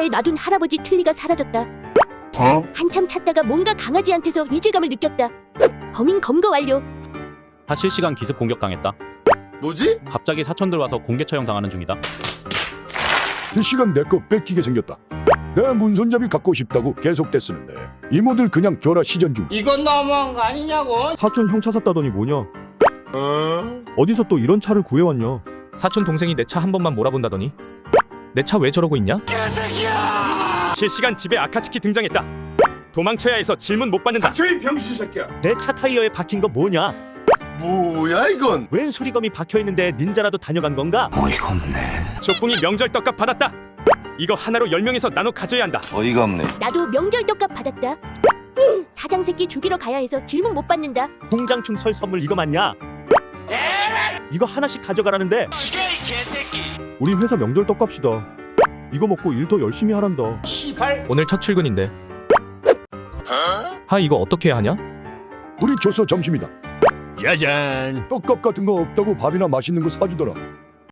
상자에 놔둔 할아버지 틀니가 사라졌다. 어? 한참 찾다가 뭔가 강아지한테서 이질감을 느꼈다. 범인 검거 완료. 하 실시간 기습 공격 당했다. 뭐지? 갑자기 사촌들 와서 공개 처형 당하는 중이다. 이 시간 내 거 뺏기게 생겼다. 내 문손잡이 갖고 싶다고 계속 떼쓰는데 이모들 그냥 줘라 시전 중. 이건 너무한 거 아니냐고. 사촌 형 차 샀다더니 뭐냐? 어디서 또 이런 차를 구해왔냐? 사촌 동생이 내 차 한 번만 몰아본다더니 내 차 왜 저러고 있냐? 실시간 집에 아카츠키 등장했다. 도망쳐야 해서 질문 못 받는다. 조이 병신 새끼야. 내 차 타이어에 박힌 거 뭐냐? 뭐야 이건? 웬 수리검이 박혀 있는데 닌자라도 다녀간 건가? 조뿡이 명절 떡값 받았다. 이거 하나로 10명에서 나눠 가져야 한다. 어이가 없네. 나도 명절 떡값 받았다. 사장 새끼 죽이러 가야 해서 질문 못 받는다. 공장충 설 선물 이거 맞냐? 이거 하나씩 가져가라는데. 우리 회사 명절 떡값이다. 이거 먹고 일 더 열심히 하란다. 시발. 오늘 첫 출근인데. 하 이거 어떻게 해야 하냐? 우리 조서 점심이다. 짜잔. 떡값 같은 거 없다고 밥이나 맛있는 거 사주더라.